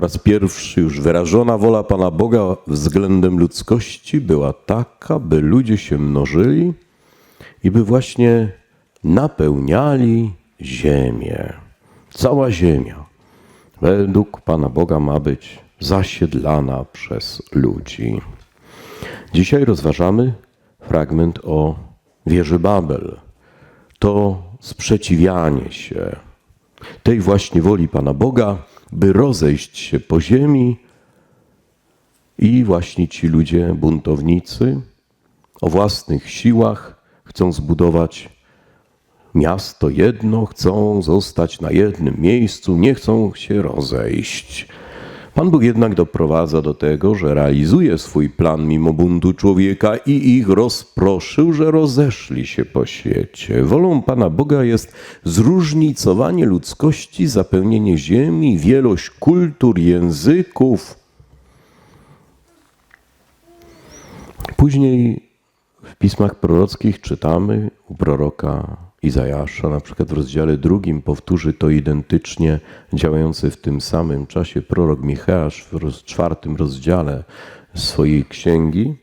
po raz pierwszy już wyrażona wola Pana Boga względem ludzkości była taka, by ludzie się mnożyli i by właśnie napełniali ziemię. Cała ziemia według Pana Boga ma być zasiedlana przez ludzi. Dzisiaj rozważamy fragment o wieży Babel. To sprzeciwianie się tej właśnie woli Pana Boga, by rozejść się po ziemi i właśnie ci ludzie, buntownicy, o własnych siłach chcą zbudować miasto jedno, chcą zostać na jednym miejscu, nie chcą się rozejść. Pan Bóg jednak doprowadza do tego, że realizuje swój plan mimo buntu człowieka i ich rozproszył, że rozeszli się po świecie. Wolą Pana Boga jest zróżnicowanie ludzkości, zapełnienie ziemi, wielość kultur, języków. Później w pismach prorockich czytamy u proroka Izajasza, na przykład w rozdziale drugim powtórzy to identycznie działający w tym samym czasie prorok Micheasz w czwartym rozdziale swojej księgi,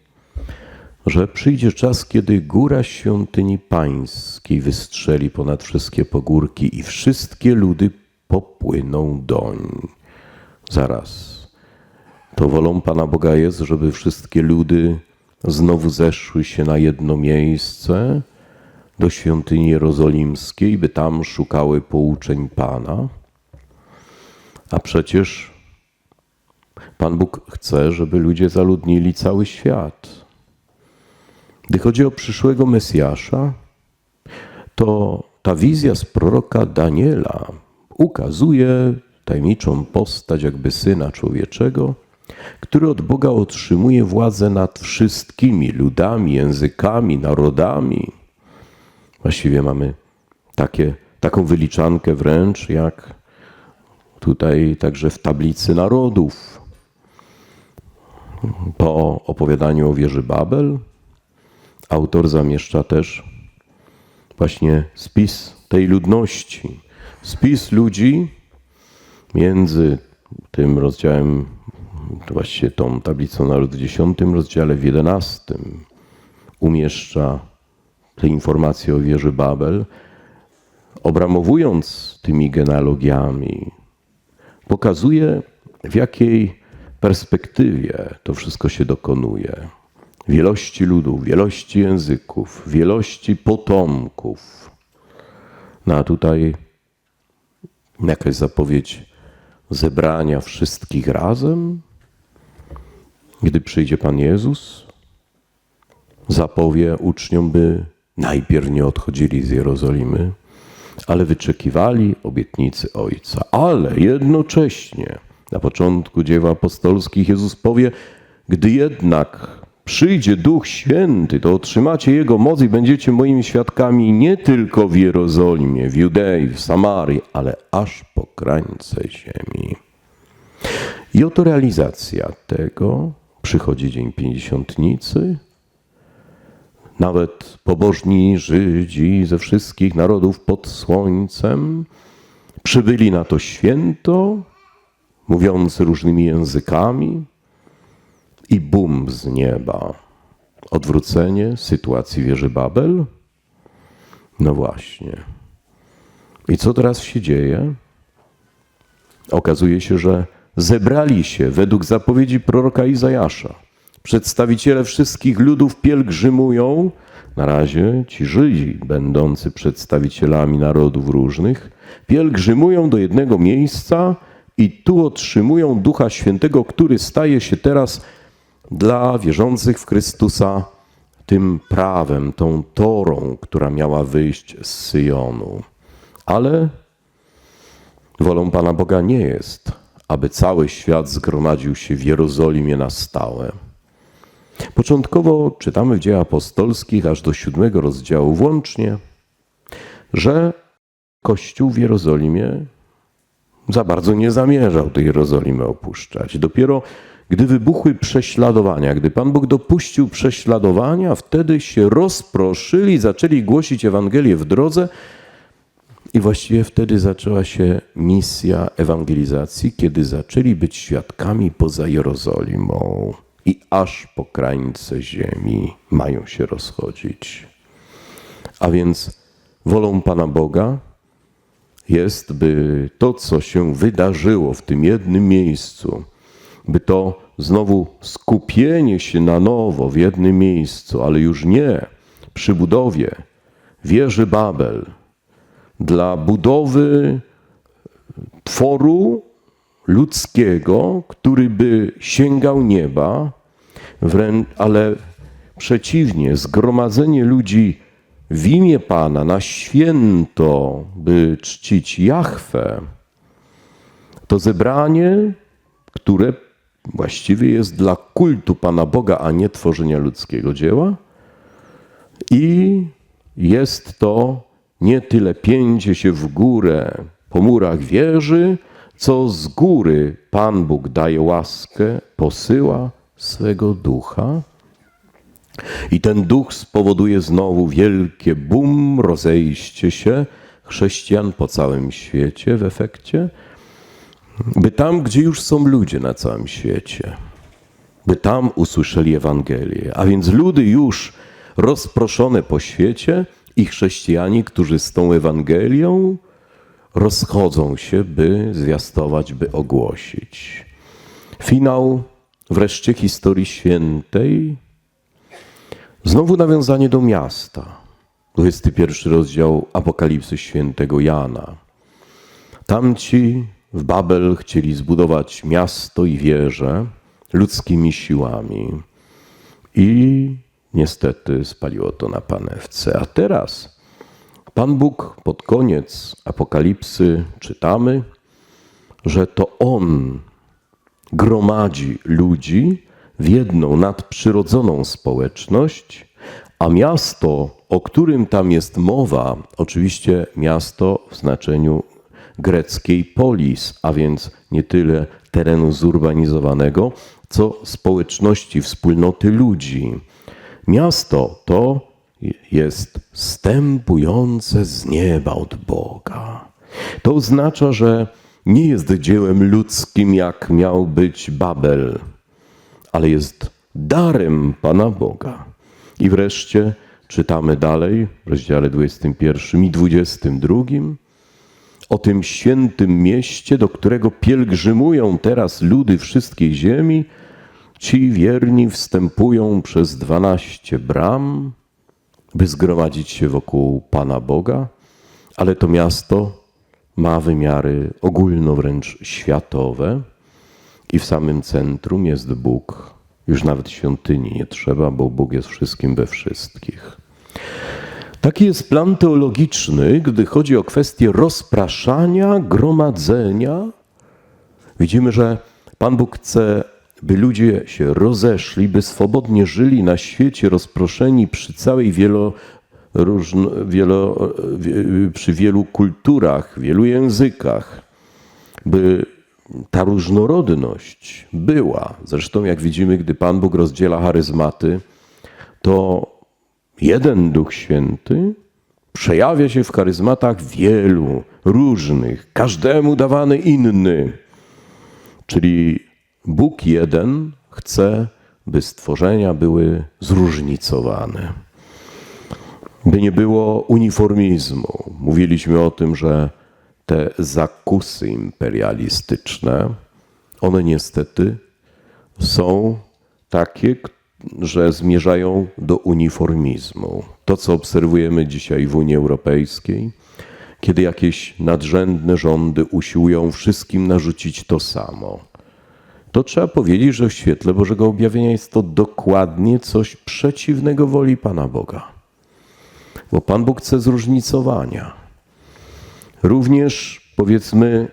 że przyjdzie czas, kiedy góra świątyni pańskiej wystrzeli ponad wszystkie pogórki i wszystkie ludy popłyną doń. Zaraz. To wolą Pana Boga jest, żeby wszystkie ludy znowu zeszły się na jedno miejsce, do świątyni jerozolimskiej, by tam szukały pouczeń Pana. A przecież Pan Bóg chce, żeby ludzie zaludnili cały świat. Gdy chodzi o przyszłego Mesjasza, to ta wizja z proroka Daniela ukazuje tajemniczą postać jakby Syna Człowieczego, który od Boga otrzymuje władzę nad wszystkimi ludami, językami, narodami. Właściwie mamy takie, taką wyliczankę wręcz jak tutaj także w tablicy narodów. Po opowiadaniu o wieży Babel autor zamieszcza też właśnie spis tej ludności. Spis ludzi między tym rozdziałem, właściwie tą tablicą narodów w dziesiątym rozdziale, w jedenastym umieszcza te informacje o wieży Babel, obramowując tymi genealogiami, pokazuje w jakiej perspektywie to wszystko się dokonuje. Wielości ludów, wielości języków, wielości potomków. No a tutaj jakaś zapowiedź zebrania wszystkich razem, gdy przyjdzie Pan Jezus, zapowie uczniom, by najpierw nie odchodzili z Jerozolimy, ale wyczekiwali obietnicy Ojca. Ale jednocześnie na początku dzieł apostolskich Jezus powie, gdy jednak przyjdzie Duch Święty, to otrzymacie Jego moc i będziecie moimi świadkami nie tylko w Jerozolimie, w Judei, w Samarii, ale aż po krańce ziemi. I oto realizacja tego. Przychodzi Dzień Pięćdziesiątnicy, nawet pobożni Żydzi ze wszystkich narodów pod słońcem przybyli na to święto, mówiąc różnymi językami, i bum z nieba. Odwrócenie sytuacji wieży Babel? No właśnie. I co teraz się dzieje? Okazuje się, że zebrali się według zapowiedzi proroka Izajasza Przedstawiciele wszystkich ludów pielgrzymują, na razie ci Żydzi, będący przedstawicielami narodów różnych, pielgrzymują do jednego miejsca i tu otrzymują Ducha Świętego, który staje się teraz dla wierzących w Chrystusa tym prawem, tą torą, która miała wyjść z Syjonu. Ale wolą Pana Boga nie jest, aby cały świat zgromadził się w Jerozolimie na stałe. Początkowo czytamy w dziejach apostolskich aż do siódmego rozdziału włącznie, że Kościół w Jerozolimie za bardzo nie zamierzał tej Jerozolimy opuszczać. Dopiero gdy wybuchły prześladowania, gdy Pan Bóg dopuścił prześladowania, wtedy się rozproszyli, zaczęli głosić Ewangelię w drodze I właściwie wtedy zaczęła się misja ewangelizacji, kiedy zaczęli być świadkami poza Jerozolimą i aż po krańce ziemi mają się rozchodzić. A więc wolą Pana Boga jest, by to, co się wydarzyło w tym jednym miejscu, by to znowu skupienie się na nowo w jednym miejscu, ale już nie przy budowie wieży Babel, dla budowy tworu ludzkiego, który by sięgał nieba, ale przeciwnie, zgromadzenie ludzi w imię Pana na święto, by czcić Jahwe, to zebranie, które właściwie jest dla kultu Pana Boga, a nie tworzenia ludzkiego dzieła. I jest to nie tyle pięcie się w górę po murach wieży, co z góry Pan Bóg daje łaskę, posyła swego ducha. I ten duch spowoduje znowu wielkie bum, rozejście się chrześcijan po całym świecie w efekcie, by tam, gdzie już są ludzie na całym świecie, by tam usłyszeli Ewangelię. A więc ludy już rozproszone po świecie i chrześcijanie, którzy z tą Ewangelią rozchodzą się, by zwiastować, by ogłosić. Finał wreszcie historii świętej. Znowu nawiązanie do miasta. 21 rozdział Apokalipsy świętego Jana. Tamci w Babel chcieli zbudować miasto i wieżę ludzkimi siłami. I niestety spaliło to na panewce. A teraz Pan Bóg pod koniec Apokalipsy czytamy, że to On gromadzi ludzi w jedną nadprzyrodzoną społeczność, a miasto, o którym tam jest mowa, oczywiście miasto w znaczeniu greckiej polis, a więc nie tyle terenu zurbanizowanego, co społeczności, wspólnoty ludzi. Miasto to jest stępujące z nieba od Boga. To oznacza, że nie jest dziełem ludzkim, jak miał być Babel, ale jest darem Pana Boga. I wreszcie czytamy dalej w rozdziale 21 i 22 o tym świętym mieście, do którego pielgrzymują teraz ludy wszystkiej ziemi, Ci wierni wstępują przez dwanaście bram, by zgromadzić się wokół Pana Boga, ale to miasto ma wymiary ogólno wręcz światowe i w samym centrum jest Bóg. Już nawet świątyni nie trzeba, bo Bóg jest wszystkim we wszystkich. Taki jest plan teologiczny, gdy chodzi o kwestię rozpraszania, gromadzenia. Widzimy, że Pan Bóg chce by ludzie się rozeszli, by swobodnie żyli na świecie rozproszeni przy całej wielo, różno, wielo, przy wielu kulturach, wielu językach, by ta różnorodność była. Zresztą, jak widzimy, gdy Pan Bóg rozdziela charyzmaty, to jeden Duch Święty przejawia się w charyzmatach wielu, różnych, każdemu dawany inny. Czyli Bóg jeden chce, by stworzenia były zróżnicowane, by nie było uniformizmu. Mówiliśmy o tym, że te zakusy imperialistyczne, one niestety są takie, że zmierzają do uniformizmu. To, co obserwujemy dzisiaj w Unii Europejskiej, kiedy jakieś nadrzędne rządy usiłują wszystkim narzucić to samo to trzeba powiedzieć, że w świetle Bożego objawienia jest to dokładnie coś przeciwnego woli Pana Boga. Bo Pan Bóg chce zróżnicowania. Również powiedzmy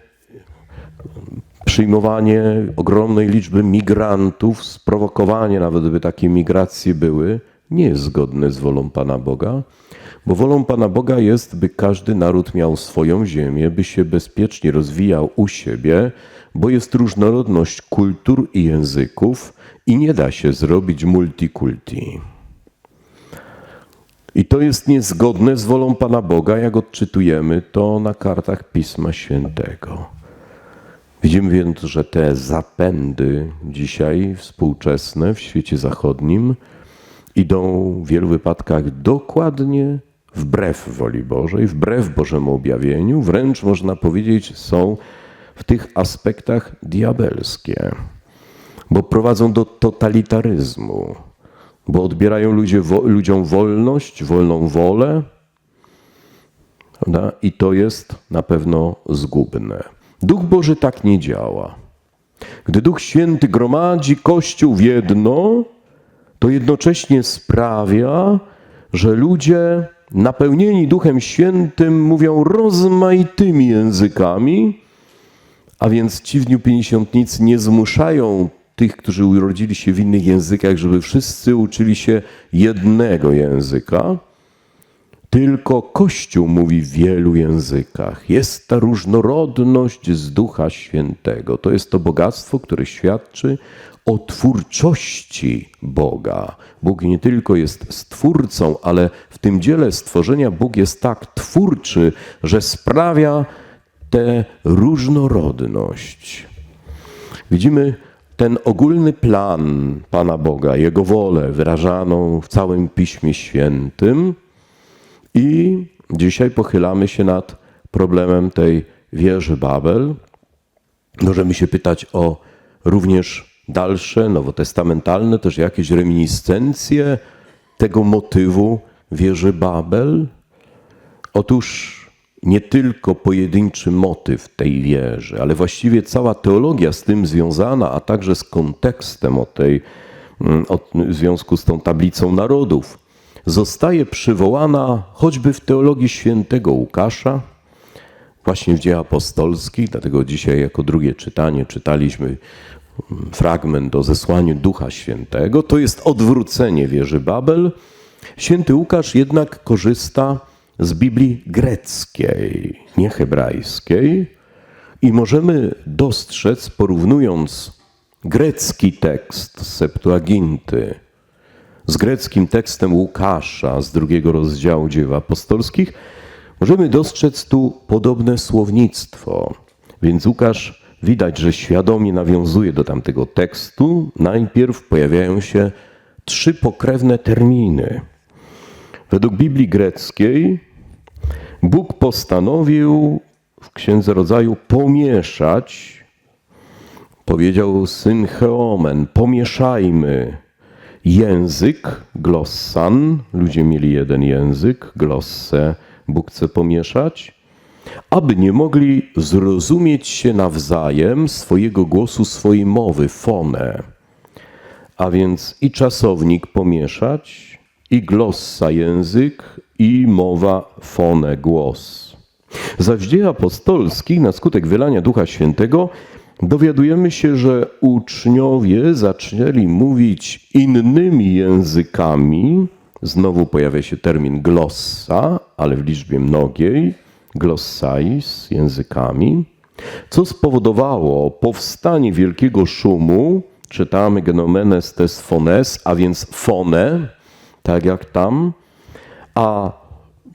przyjmowanie ogromnej liczby migrantów, sprowokowanie nawet, by takie migracje były, nie jest zgodne z wolą Pana Boga, bo wolą Pana Boga jest, by każdy naród miał swoją ziemię, by się bezpiecznie rozwijał u siebie, bo jest różnorodność kultur i języków i nie da się zrobić multikulti. I to jest niezgodne z wolą Pana Boga, jak odczytujemy to na kartach Pisma Świętego. Widzimy więc, że te zapędy dzisiaj współczesne w świecie zachodnim idą w wielu wypadkach dokładnie wbrew woli Bożej, wbrew Bożemu objawieniu, wręcz można powiedzieć, są w tych aspektach diabelskie, bo prowadzą do totalitaryzmu, bo odbierają ludzie, ludziom wolność, wolną wolę, prawda? i to jest na pewno zgubne. Duch Boży tak nie działa. Gdy Duch Święty gromadzi Kościół w jedno, to jednocześnie sprawia, że ludzie napełnieni Duchem Świętym mówią rozmaitymi językami, a więc ci w Dniu Pięćdziesiątnicy nie zmuszają tych, którzy urodzili się w innych językach, żeby wszyscy uczyli się jednego języka, tylko Kościół mówi w wielu językach. Jest ta różnorodność z Ducha Świętego. To jest to bogactwo, które świadczy o twórczości Boga. Bóg nie tylko jest stwórcą, ale w tym dziele stworzenia Bóg jest tak twórczy, że sprawia tę różnorodność. Widzimy ten ogólny plan Pana Boga, Jego wolę wyrażaną w całym Piśmie Świętym i dzisiaj pochylamy się nad problemem tej wieży Babel. Możemy się pytać o również dalsze, nowotestamentalne, też jakieś reminiscencje tego motywu wieży Babel. Otóż nie tylko pojedynczy motyw tej wieży, ale właściwie cała teologia z tym związana, a także z kontekstem o tej, mm, o, w związku z tą tablicą narodów, zostaje przywołana choćby w teologii świętego Łukasza, właśnie w dziejach apostolskich, dlatego dzisiaj jako drugie czytanie czytaliśmy mm, fragment o zesłaniu Ducha Świętego. To jest odwrócenie wieży Babel. Święty Łukasz jednak korzysta z Biblii greckiej, nie hebrajskiej, i możemy dostrzec, porównując grecki tekst Septuaginty z greckim tekstem Łukasza z drugiego rozdziału dzieł apostolskich, możemy dostrzec tu podobne słownictwo. Więc Łukasz widać, że świadomie nawiązuje do tamtego tekstu. Najpierw pojawiają się trzy pokrewne terminy. Według Biblii greckiej Bóg postanowił w Księdze Rodzaju pomieszać, powiedział syn Cheomen, pomieszajmy język, glossan, ludzie mieli jeden język, glossę Bóg chce pomieszać, aby nie mogli zrozumieć się nawzajem swojego głosu, swojej mowy, fonę. A więc i czasownik pomieszać, i glossa język, i mowa fonę, głos. Zaś w dziejach apostolskich na skutek wylania Ducha Świętego dowiadujemy się, że uczniowie zaczęli mówić innymi językami. Znowu pojawia się termin glossa, ale w liczbie mnogiej, glossais, językami, co spowodowało powstanie wielkiego szumu. Czytamy genomenes tes fones, a więc fone, tak jak tam, a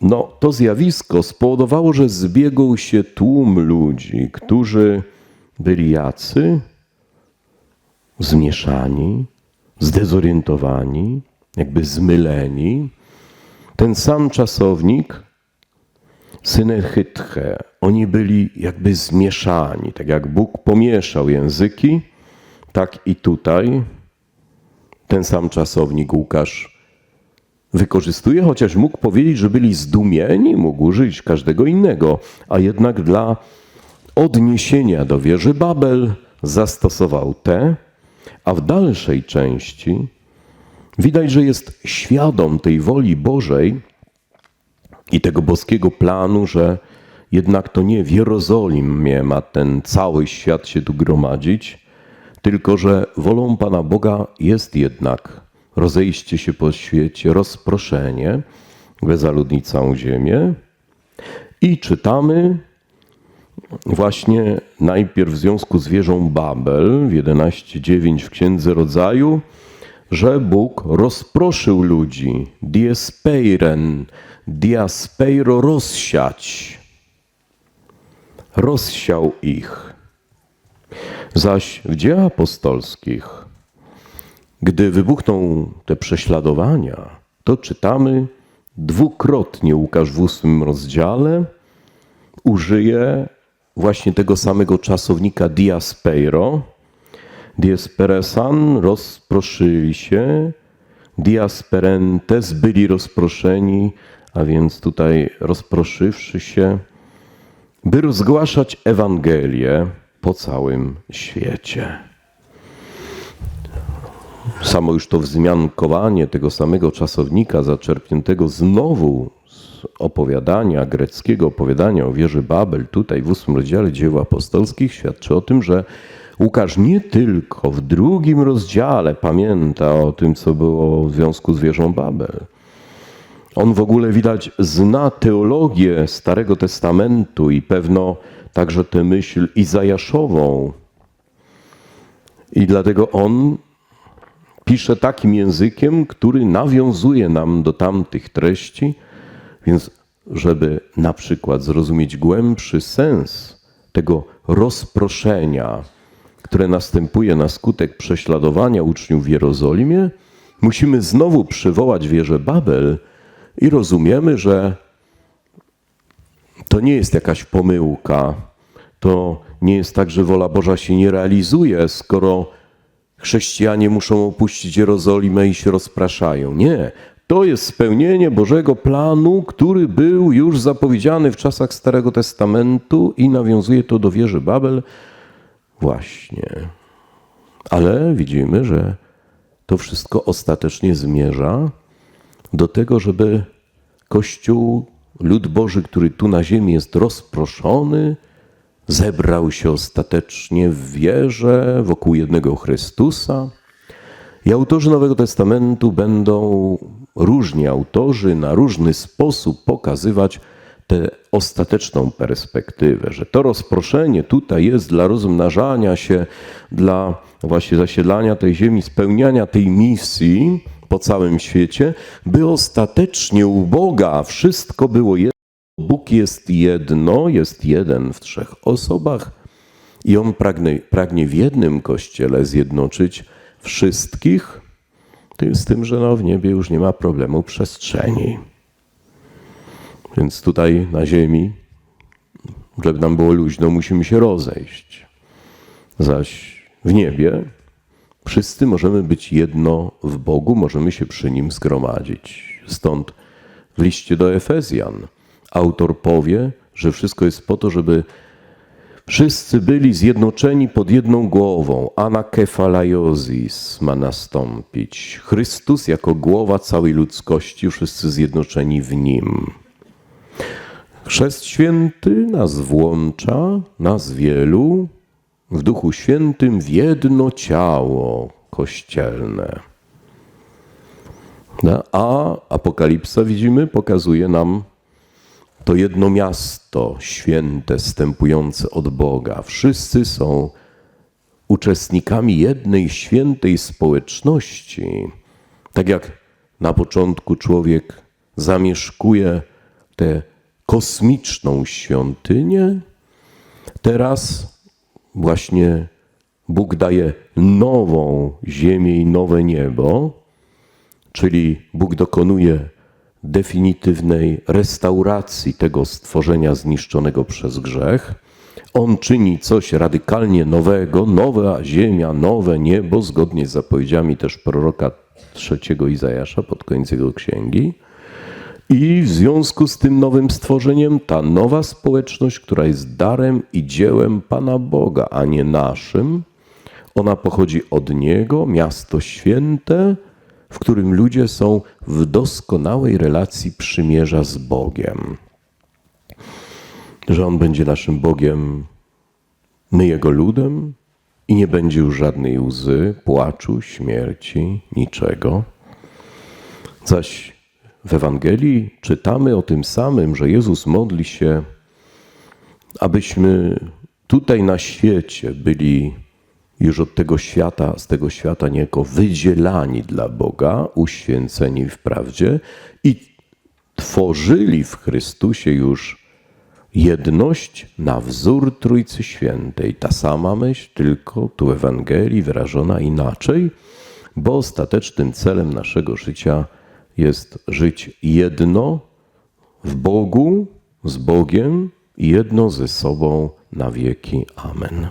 no, to zjawisko spowodowało, że zbiegł się tłum ludzi, którzy byli jacy? Zmieszani, zdezorientowani, jakby zmyleni. Ten sam czasownik, synechytche, oni byli jakby zmieszani. Tak jak Bóg pomieszał języki, tak i tutaj ten sam czasownik Łukasz wykorzystuje, chociaż mógł powiedzieć, że byli zdumieni, mógł użyć każdego innego, a jednak dla odniesienia do wieży Babel zastosował te, a w dalszej części widać, że jest świadom tej woli Bożej i tego boskiego planu, że jednak to nie w Jerozolimie ma ten cały świat się tu gromadzić, tylko że wolą Pana Boga jest jednak rozejście się po świecie, rozproszenie, zaludnić całą ziemię. I czytamy właśnie najpierw w związku z wieżą Babel w 11.9 w Księdze Rodzaju, że Bóg rozproszył ludzi, diespeiren, diaspeiro rozsiać, rozsiał ich. Zaś w dziejach apostolskich, gdy wybuchną te prześladowania, to czytamy dwukrotnie Łukasz w ósmym rozdziale użyje właśnie tego samego czasownika diaspeiro. Diasperesan rozproszyli się, diasperentes byli rozproszeni, a więc tutaj rozproszywszy się, by rozgłaszać Ewangelię po całym świecie. Samo już to wzmiankowanie tego samego czasownika zaczerpniętego znowu z opowiadania, greckiego opowiadania o wieży Babel, tutaj w ósmym rozdziale dzieł apostolskich, świadczy o tym, że Łukasz nie tylko w drugim rozdziale pamięta o tym, co było w związku z wieżą Babel. On w ogóle widać zna teologię Starego Testamentu i pewno także tę myśl Izajaszową. I dlatego on pisze takim językiem, który nawiązuje nam do tamtych treści, więc żeby na przykład zrozumieć głębszy sens tego rozproszenia, które następuje na skutek prześladowania uczniów w Jerozolimie, musimy znowu przywołać wieżę Babel i rozumiemy, że to nie jest jakaś pomyłka, to nie jest tak, że wola Boża się nie realizuje, skoro chrześcijanie muszą opuścić Jerozolimę i się rozpraszają. Nie. To jest spełnienie Bożego planu, który był już zapowiedziany w czasach Starego Testamentu i nawiązuje to do wieży Babel. Właśnie. Ale widzimy, że to wszystko ostatecznie zmierza do tego, żeby Kościół, lud Boży, który tu na ziemi jest rozproszony, zebrał się ostatecznie w wierze wokół jednego Chrystusa. I autorzy Nowego Testamentu będą, różni autorzy, na różny sposób pokazywać tę ostateczną perspektywę, że to rozproszenie tutaj jest dla rozmnażania się, dla właśnie zasiedlania tej ziemi, spełniania tej misji po całym świecie, by ostatecznie u Boga wszystko było jedno. Bóg jest jedno, jest jeden w trzech osobach i On pragnie, pragnie w jednym kościele zjednoczyć wszystkich, z tym, że no w niebie już nie ma problemu przestrzeni. Więc tutaj na ziemi, żeby nam było luźno, musimy się rozejść. Zaś w niebie wszyscy możemy być jedno w Bogu, możemy się przy Nim zgromadzić. Stąd w liście do Efezjan autor powie, że wszystko jest po to, żeby wszyscy byli zjednoczeni pod jedną głową. Anakefalaiozis ma nastąpić. Chrystus jako głowa całej ludzkości, wszyscy zjednoczeni w Nim. Chrzest Święty nas włącza, nas wielu, w Duchu Świętym w jedno ciało kościelne. A Apokalipsa, widzimy, pokazuje nam to jedno miasto święte, stępujące od Boga. Wszyscy są uczestnikami jednej świętej społeczności. Tak jak na początku człowiek zamieszkuje tę kosmiczną świątynię, teraz właśnie Bóg daje nową ziemię i nowe niebo, czyli Bóg dokonuje definitywnej restauracji tego stworzenia zniszczonego przez grzech. On czyni coś radykalnie nowego, nowa ziemia, nowe niebo, zgodnie z zapowiedziami też proroka trzeciego Izajasza pod koniec jego księgi. I w związku z tym nowym stworzeniem, ta nowa społeczność, która jest darem i dziełem Pana Boga, a nie naszym, ona pochodzi od Niego, miasto święte, w którym ludzie są w doskonałej relacji przymierza z Bogiem. Że On będzie naszym Bogiem, my Jego ludem i nie będzie już żadnej łzy, płaczu, śmierci, niczego. Zaś w Ewangelii czytamy o tym samym, że Jezus modli się, abyśmy tutaj na świecie byli już od tego świata, z tego świata niejako wydzielani dla Boga, uświęceni w prawdzie i tworzyli w Chrystusie już jedność na wzór Trójcy Świętej. Ta sama myśl, tylko tu Ewangelii wyrażona inaczej, bo ostatecznym celem naszego życia jest żyć jedno w Bogu, z Bogiem i jedno ze sobą na wieki. Amen.